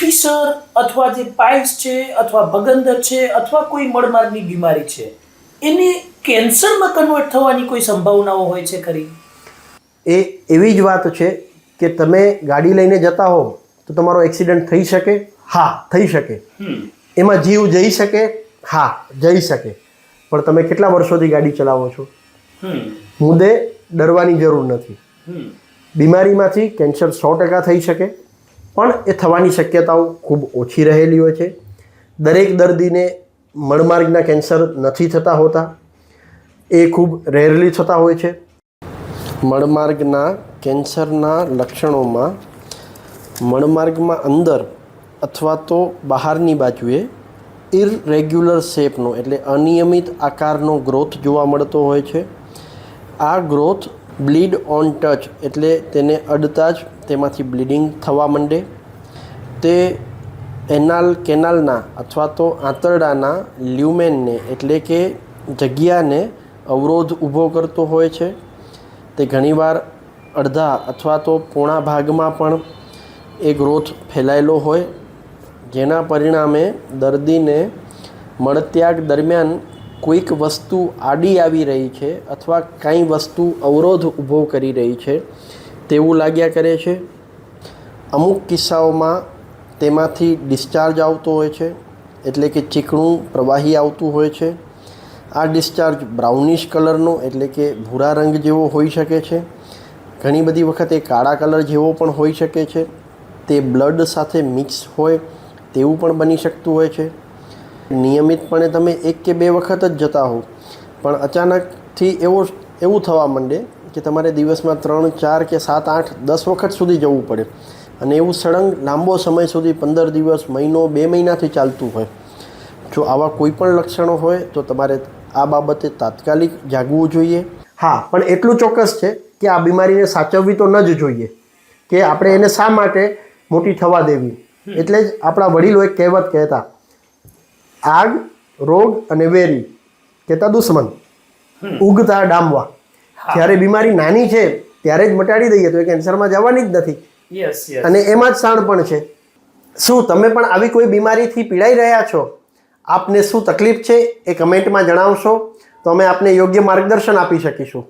Fisher અથવા જે piles છે અથવા ભગંદર છે અથવા કોઈ મળમાર્ગની બીમારી છે એને કેન્સરમાં કન્વર્ટ થવાની કોઈ સંભાવનાઓ હોય છે ખરી? એ એવી જ વાત છે કે તમે ગાડી લઈને જતા હો તો તમારો એક્સિડન્ટ થઈ શકે? હા થઈ શકે. એમાં જીવ જઈ શકે? હા જઈ શકે. પણ તમે કેટલા વર્ષોથી ગાડી ચલાવો છો? મુદ્દે ડરવાની જરૂર નથી. બીમારીમાંથી કેન્સર સો ટકા થઈ શકે. પણ એ થવાની શક્યતાઓ ખૂબ ઓછી રહેલી હોય છે. દરેક દર્દીને મળમાર્ગના કેન્સર નથી થતા હોતા. એ ખૂબ રેરલી થતા હોય છે. મળમાર્ગના કેન્સરના લક્ષણોમાં મળમાર્ગમાં અંદર અથવા તો બહારની બાજુએ ઇરરેગ્યુલર શેપનો એટલે અનિયમિત આકારનો ગ્રોથ જોવા મળતો હોય છે. આ ગ્રોથ બ્લીડ ઓન ટચ એટલે તેને અડતા જ તેમાંથી બ્લીડિંગ થવા માંડે. તે એનાલ કેનાલના અથવા તો આંતરડાના લ્યુમેનને એટલે કે જગ્યાને અવરોધ ઊભો કરતો હોય છે. તે ઘણીવાર અડધા અથવા તો પોણા ભાગમાં પણ એ ગ્રોથ ફેલાયેલો હોય. જેના પરિણામે દર્દીને મળત્યાગ દરમિયાન કોઈક વસ્તુ આડી આવી રહી છે અથવા કાંઈ વસ્તુ અવરોધ ઊભો કરી રહી છે, તેવું લાગ્યા કરે છે. અમુક કિસ્સાઓમાં તેમાંથી ડિસ્ચાર્જ આવતો હોય છે, એટલે કે ચીકણું પ્રવાહી આવતું હોય છે. આ ડિસ્ચાર્જ બ્રાઉનિશ કલરનો એટલે કે ભૂરા રંગ જેવો હોઈ શકે છે. ઘણી બધી વખત એ કાળા કલર જેવો પણ હોઈ શકે છે. તે બ્લડ સાથે મિક્સ હોય તેવું પણ બની શકતું હોય છે. નિયમિતપણે તમે એક કે બે વખત જ જતા હો પણ અચાનકથી એવો એવું થવા માંડે કે તમારે દિવસમાં ત્રણ ચાર કે સાત આઠ દસ વખત સુધી જવું પડે. અને એવું સળંગ લાંબો સમય સુધી પંદર દિવસ મહિનો બે મહિનાથી ચાલતું હોય. જો આવા કોઈ પણ લક્ષણો હોય તો તમારે આ બાબતે તાત્કાલિક જાગવું જોઈએ. હા પણ એટલું ચોક્કસ છે કે આ બીમારીને સાચવવી તો ન જ જોઈએ. કે આપણે એને શા માટે મોટી થવા દેવી? એટલે જ આપણા વડીલો એક કહેવત કહેતા આગ રોગ અને વેરી કહેતા દુશ્મન. ઉગતા ડામવા. જ્યારે બીમારી નાની છે ત્યારે જ મટાડી દઈએ તો એ કેન્સરમાં જવાની જ નથી. અને એમાં જ શાણ પણ છે. શું તમે પણ આવી કોઈ બીમારીથી પીડાઈ રહ્યા છો? આપને શું તકલીફ છે એ કમેન્ટમાં જણાવશો તો અમે આપને યોગ્ય માર્ગદર્શન આપી શકીશું.